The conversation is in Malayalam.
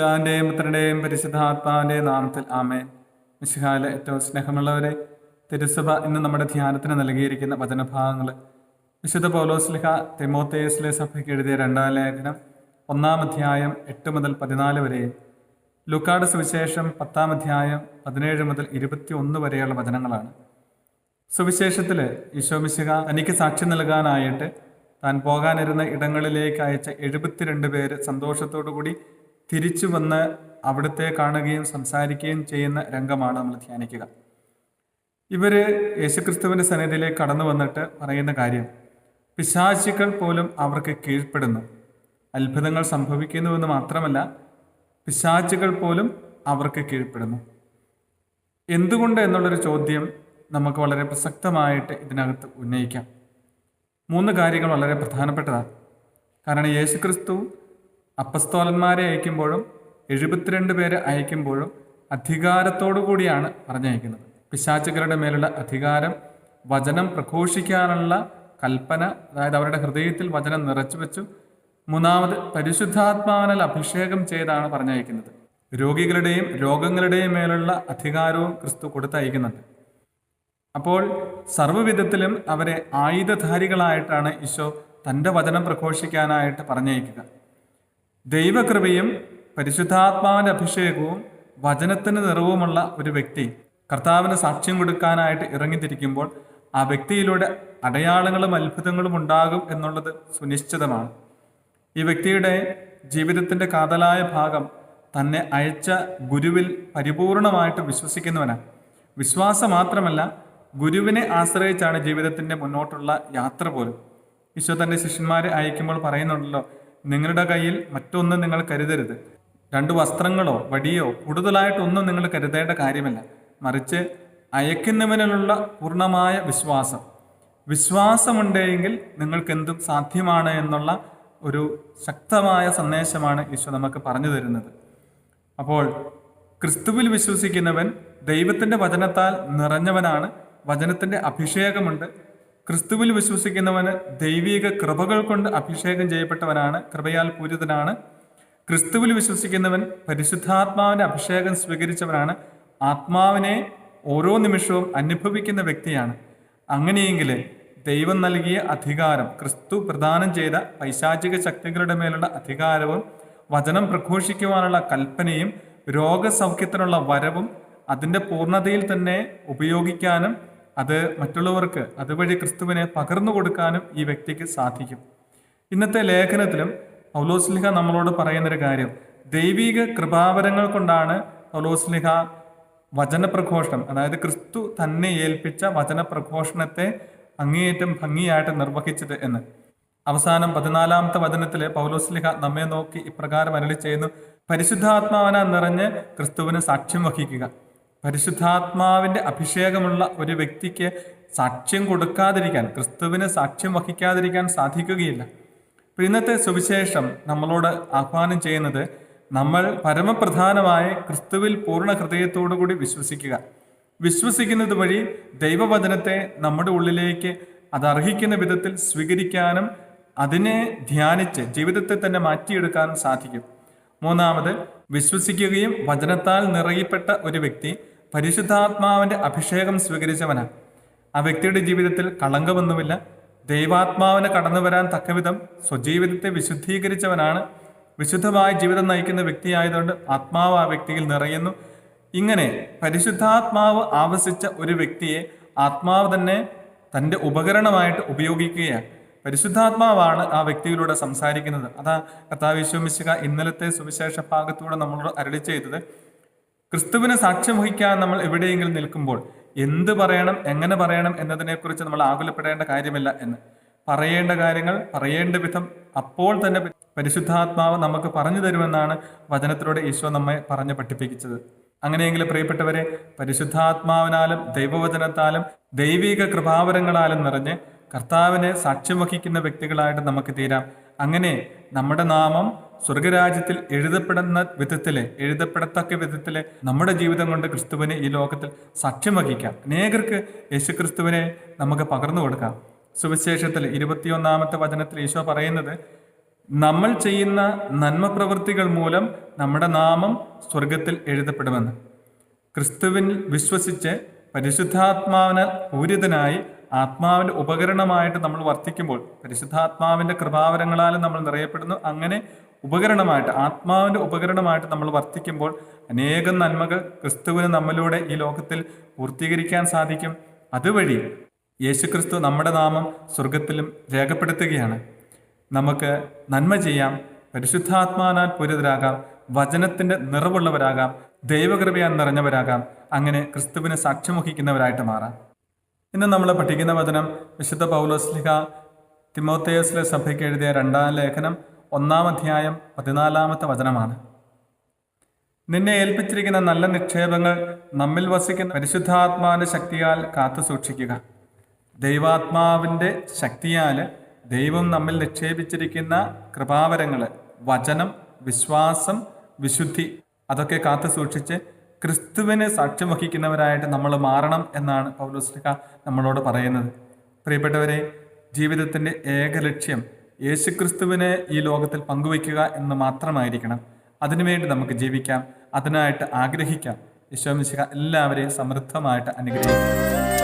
പിതാവിന്റെയും പുത്രന്റെയും പരിശുദ്ധാത്മാവിന്റെയും നാമത്തിൽ ആമേൻ. മിശിഹാലെ ഏറ്റവും സ്നേഹമുള്ളവരെ തിരുസഭ ഇന്ന് നമ്മുടെ ധ്യാനത്തിന് നൽകിയിരിക്കുന്ന വചനഭാഗങ്ങൾ. വിശുദ്ധ പൗലോസ്ലിഹ തെമോത്തേസിലെ സഭയ്ക്ക് എഴുതിയ രണ്ടാം ലേഖനം ഒന്നാം അധ്യായം എട്ട് മുതൽ പതിനാല് വരെയും ലുക്കാട് സുവിശേഷം പത്താം അധ്യായം പതിനേഴ് മുതൽ ഇരുപത്തി ഒന്ന് വരെയുള്ള വചനങ്ങളാണ്. സുവിശേഷത്തിൽ ഈശോമിശിഹ തനിക്ക് സാക്ഷ്യം നൽകാനായിട്ട് താൻ പോകാനിരുന്ന ഇടങ്ങളിലേക്ക് അയച്ച എഴുപത്തിരണ്ട് പേര് സന്തോഷത്തോടു കൂടി തിരിച്ചു വന്ന് അവിടുത്തെ കാണുകയും സംസാരിക്കുകയും ചെയ്യുന്ന രംഗമാണ് നമ്മൾ ധ്യാനിക്കുക. ഇവർ യേശുക്രിസ്തുവിന്റെ സന്നിധിയിലേക്ക് കടന്നു വന്നിട്ട് പറയുന്ന കാര്യം പിശാചികൾ പോലും അവർക്ക് കീഴ്പ്പെടുന്നു. അത്ഭുതങ്ങൾ സംഭവിക്കുന്നുവെന്ന് മാത്രമല്ല പിശാചികൾ പോലും അവർക്ക് കീഴ്പ്പെടുന്നു. എന്തുകൊണ്ട് എന്നുള്ളൊരു ചോദ്യം നമുക്ക് വളരെ പ്രസക്തമായിട്ട് ഇതിനകത്ത് ഉന്നയിക്കാം. മൂന്ന് കാര്യങ്ങൾ വളരെ പ്രധാനപ്പെട്ടതാണ്. കാരണം യേശുക്രിസ്തു അപ്പസ്തോലന്മാരെ അയക്കുമ്പോഴും എഴുപത്തിരണ്ട് പേരെ അയക്കുമ്പോഴും അധികാരത്തോടു കൂടിയാണ് പറഞ്ഞയക്കുന്നത്. പിശാചുകളുടെ മേലുള്ള അധികാരം വചനം പ്രഘോഷിക്കാനുള്ള കൽപ്പന അതായത് അവരുടെ ഹൃദയത്തിൽ വചനം നിറച്ചു വെച്ചു മൂന്നാമത് പരിശുദ്ധാത്മാവിനാൽ അഭിഷേകം ചെയ്താണ് പറഞ്ഞയക്കുന്നത്. രോഗികളുടെയും രോഗങ്ങളുടെയും മേലുള്ള അധികാരവും ക്രിസ്തു കൊടുത്തയക്കുന്നുണ്ട്. അപ്പോൾ സർവവിധത്തിലും അവരെ ആയുധധാരികളായിട്ടാണ് ഈശോ തന്റെ വചനം പ്രഘോഷിക്കാനായിട്ട് പറഞ്ഞയക്കുക. ദൈവകൃപയും പരിശുദ്ധാത്മാവിന്റെ അഭിഷേകവും വചനത്തിന് നിറവുമുള്ള ഒരു വ്യക്തി കർത്താവിന് സാക്ഷ്യം കൊടുക്കാനായിട്ട് ഇറങ്ങിത്തിരിക്കുമ്പോൾ ആ വ്യക്തിയിലൂടെ അടയാളങ്ങളും അത്ഭുതങ്ങളും ഉണ്ടാകും എന്നുള്ളത് സുനിശ്ചിതമാണ്. ഈ വ്യക്തിയുടെ ജീവിതത്തിന്റെ കാതലായ ഭാഗം തന്നെ അയച്ച ഗുരുവിൽ പരിപൂർണമായിട്ട് വിശ്വസിക്കുന്നവനാണ്. വിശ്വാസം മാത്രമല്ല ഗുരുവിനെ ആശ്രയിച്ചാണ് ജീവിതത്തിന്റെ മുന്നോട്ടുള്ള യാത്ര പോലും. ഈശോ തന്റെ ശിഷ്യന്മാരെ അയക്കുമ്പോൾ പറയുന്നുണ്ടല്ലോ നിങ്ങളുടെ കയ്യിൽ മറ്റൊന്നും നിങ്ങൾ കരുതരുത്. രണ്ട് വസ്ത്രങ്ങളോ വടിയോ കൂടുതലായിട്ടൊന്നും നിങ്ങൾ കരുതേണ്ട കാര്യമല്ല. മറിച്ച് അയക്കുന്നവനിലുള്ള പൂർണമായ വിശ്വാസം. വിശ്വാസമുണ്ടെങ്കിൽ നിങ്ങൾക്ക് എന്തും സാധ്യമാണ് എന്നുള്ള ഒരു ശക്തമായ സന്ദേശമാണ് ഈശോ നമുക്ക് പറഞ്ഞു തരുന്നത്. അപ്പോൾ ക്രിസ്തുവിൽ വിശ്വസിക്കുന്നവൻ ദൈവത്തിന്റെ വചനത്താൽ നിറഞ്ഞവനാണ്. വചനത്തിന്റെ അഭിഷേകമുണ്ട്. ക്രിസ്തുവിൽ വിശ്വസിക്കുന്നവന് ദൈവിക കൃപകൾ കൊണ്ട് അഭിഷേകം ചെയ്യപ്പെട്ടവനാണ് കൃപയാൽ പൂരിതനാണ്. ക്രിസ്തുവിൽ വിശ്വസിക്കുന്നവൻ പരിശുദ്ധാത്മാവിന്റെ അഭിഷേകം സ്വീകരിച്ചവനാണ്. ആത്മാവിനെ ഓരോ നിമിഷവും അനുഭവിക്കുന്ന വ്യക്തിയാണ്. അങ്ങനെയെങ്കിൽ ദൈവം നൽകിയ അധികാരം ക്രിസ്തു പ്രദാനം ചെയ്ത പൈശാചിക ശക്തികളുടെ മേലുള്ള അധികാരവും വചനം പ്രഘോഷിക്കുവാനുള്ള കൽപ്പനയും രോഗസൗഖ്യത്തിനുള്ള വരവും അതിന്റെ പൂർണതയിൽ തന്നെ ഉപയോഗിക്കാനും അത് മറ്റുള്ളവർക്ക് അതുവഴി ക്രിസ്തുവിനെ പകർന്നു കൊടുക്കാനും ഈ വ്യക്തിക്ക് സാധിക്കും. ഇന്നത്തെ ലേഖനത്തിലും പൗലോസ്ലിഹ നമ്മളോട് പറയുന്നൊരു കാര്യം ദൈവിക കൃപാവരങ്ങൾ കൊണ്ടാണ് പൗലോസ്ലിഹ വചനപ്രഘോഷണം അതായത് ക്രിസ്തു തന്നെ ഏൽപ്പിച്ച വചനപ്രഘോഷണത്തെ അങ്ങേയറ്റം ഭംഗിയായിട്ട് നിർവഹിച്ചത് എന്ന്. അവസാനം പതിനാലാമത്തെ വചനത്തിലെ പൗലോസ്ലിഹ നമ്മെ നോക്കി ഇപ്രകാരം അരളി ചെയ്യുന്നു പരിശുദ്ധാത്മാവന നിറഞ്ഞ് ക്രിസ്തുവിന് സാക്ഷ്യം വഹിക്കുക. പരിശുദ്ധാത്മാവിന്റെ അഭിഷേകമുള്ള ഒരു വ്യക്തിക്ക് സാക്ഷ്യം കൊടുക്കാതിരിക്കാൻ ക്രിസ്തുവിന് സാക്ഷ്യം വഹിക്കാതിരിക്കാൻ സാധിക്കുകയില്ല. അപ്പോൾ ഇന്നത്തെ സുവിശേഷം നമ്മളോട് ആഹ്വാനം ചെയ്യുന്നത് നമ്മൾ പരമപ്രധാനമായ ക്രിസ്തുവിൽ പൂർണ ഹൃദയത്തോടു കൂടി വിശ്വസിക്കുക. വിശ്വസിക്കുന്നത് വഴി ദൈവവചനത്തെ നമ്മുടെ ഉള്ളിലേക്ക് അത് അർഹിക്കുന്ന വിധത്തിൽ സ്വീകരിക്കാനും അതിനെ ധ്യാനിച്ച് ജീവിതത്തെ തന്നെ മാറ്റിയെടുക്കാനും സാധിക്കും. മൂന്നാമത് വിശ്വസിക്കുകയും വചനത്താൽ നിറയപ്പെട്ട ഒരു വ്യക്തി പരിശുദ്ധാത്മാവിന്റെ അഭിഷേകം സ്വീകരിച്ചവനാണ് ആ വ്യക്തിയുടെ ജീവിതത്തിൽ കളങ്കമൊന്നുമില്ല. ദൈവാത്മാവിന് കടന്നു വരാൻ തക്കവിധം സ്വജീവിതത്തെ വിശുദ്ധീകരിച്ചവനാണ്. വിശുദ്ധമായ ജീവിതം നയിക്കുന്ന വ്യക്തിയായതുകൊണ്ട് ആത്മാവ് ആ വ്യക്തിയിൽ നിറയുന്നു. ഇങ്ങനെ പരിശുദ്ധാത്മാവ് ആവശിച്ച ഒരു വ്യക്തിയെ ആത്മാവ് തന്നെ തന്റെ ഉപകരണമായിട്ട് ഉപയോഗിക്കുകയാണ് പരിശുദ്ധാത്മാവാണ് ആ വ്യക്തിയിലൂടെ സംസാരിക്കുന്നത്. അതാ കർത്താവ് വിശ്വമിശുക ഇന്നലത്തെ സുവിശേഷ ഭാഗത്തൂടെ നമ്മളോട് അരളി ചെയ്തത് ക്രിസ്തുവിനെ സാക്ഷ്യം വഹിക്കാൻ നമ്മൾ എവിടെയെങ്കിലും നിൽക്കുമ്പോൾ എന്ത് പറയണം എങ്ങനെ പറയണം എന്നതിനെക്കുറിച്ച് നമ്മൾ ആകുലപ്പെടേണ്ട കാര്യമില്ല എന്ന്. പറയേണ്ട കാര്യങ്ങൾ പറയേണ്ട വിധം അപ്പോൾ തന്നെ പരിശുദ്ധാത്മാവ് നമുക്ക് പറഞ്ഞു തരുമെന്നാണ് വചനത്തിലൂടെ ഈശോ നമ്മെ പറഞ്ഞ് പഠിപ്പിച്ചത് അങ്ങനെയെങ്കിലും പ്രിയപ്പെട്ടവരെ പരിശുദ്ധാത്മാവിനാലും ദൈവവചനത്താലും ദൈവിക കൃപാവരങ്ങളാലും നിറഞ്ഞ് കർത്താവിനെ സാക്ഷ്യം വഹിക്കുന്ന വ്യക്തികളായിട്ട് നമുക്ക് തീരാം. അങ്ങനെ നമ്മുടെ നാമം സ്വർഗരാജ്യത്തിൽ എഴുതപ്പെടുന്ന വിധത്തിൽ എഴുതപ്പെടത്തക്ക വിധത്തിൽ നമ്മുടെ ജീവിതം കൊണ്ട് ക്രിസ്തുവിനെ ഈ ലോകത്തിൽ സാക്ഷ്യം വഹിക്കാം. അനേകർക്ക് യേശു ക്രിസ്തുവിനെ നമുക്ക് പകർന്നു കൊടുക്കാം. സുവിശേഷത്തിൽ ഇരുപത്തിയൊന്നാമത്തെ വചനത്തിൽ ഈശോ പറയുന്നത് നമ്മൾ ചെയ്യുന്ന നന്മ പ്രവൃത്തികൾ മൂലം നമ്മുടെ നാമം സ്വർഗത്തിൽ എഴുതപ്പെടുമെന്ന്. ക്രിസ്തുവിൽ വിശ്വസിച്ച് പരിശുദ്ധാത്മാവിന് പൂരിതനായി ആത്മാവിന്റെ ഉപകരണമായിട്ട് നമ്മൾ വർത്തിക്കുമ്പോൾ പരിശുദ്ധാത്മാവിന്റെ കൃപാവരങ്ങളാലും നമ്മൾ നിറയപ്പെടുന്നു. അങ്ങനെ ഉപകരണമായിട്ട് ആത്മാവിന്റെ ഉപകരണമായിട്ട് നമ്മൾ വർത്തിക്കുമ്പോൾ അനേകം നന്മകൾ ക്രിസ്തുവിന് നമ്മളിലൂടെ ഈ ലോകത്തിൽ പൂർത്തീകരിക്കാൻ സാധിക്കും. അതുവഴി യേശുക്രിസ്തു നമ്മുടെ നാമം സ്വർഗത്തിലും രേഖപ്പെടുത്തുകയാണ്. നമുക്ക് നന്മ ചെയ്യാം പരിശുദ്ധാത്മാനാൽ പൂരിതരാകാം വചനത്തിന്റെ നിറവുള്ളവരാകാം ദൈവകൃപയാൽ നിറഞ്ഞവരാകാം അങ്ങനെ ക്രിസ്തുവിനെ സാക്ഷ്യമുഖിക്കുന്നവരായിട്ട് മാറാം. ഇന്ന് നമ്മൾ പഠിക്കുന്ന വചനം വിശുദ്ധ പൗലോസ്ലിഹ തിമോത്തേയസിലെ സഭയ്ക്ക് എഴുതിയ രണ്ടാം ലേഖനം ഒന്നാം അധ്യായം പതിനാലാമത്തെ വചനമാണ്. നിന്നെ ഏൽപ്പിച്ചിരിക്കുന്ന നല്ല നിക്ഷേപങ്ങൾ നമ്മിൽ വസിക്കുന്ന പരിശുദ്ധാത്മാവിന്റെ ശക്തിയാൽ കാത്തു സൂക്ഷിക്കുക. ദൈവാത്മാവിന്റെ ശക്തിയാൽ ദൈവം നമ്മിൽ നിക്ഷേപിച്ചിരിക്കുന്ന കൃപാവരങ്ങൾ വചനം വിശ്വാസം വിശുദ്ധി അതൊക്കെ കാത്തു സൂക്ഷിച്ച് ക്രിസ്തുവിനെ സാക്ഷ്യം വഹിക്കുന്നവരായിട്ട് നമ്മൾ മാറണം എന്നാണ് പൗലോസ്ലിക നമ്മളോട് പറയുന്നത്. പ്രിയപ്പെട്ടവരെ ജീവിതത്തിന്റെ ഏക ലക്ഷ്യം യേശുക്രിസ്തുവിനെ ഈ ലോകത്തിൽ പങ്കുവയ്ക്കുക എന്ന് മാത്രമായിരിക്കണം. അതിനുവേണ്ടി നമുക്ക് ജീവിക്കാം. അതിനായിട്ട് ആഗ്രഹിക്കാം. യശോമിശിക എല്ലാവരെയും സമൃദ്ധമായിട്ട് അനുഗ്രഹിക്കും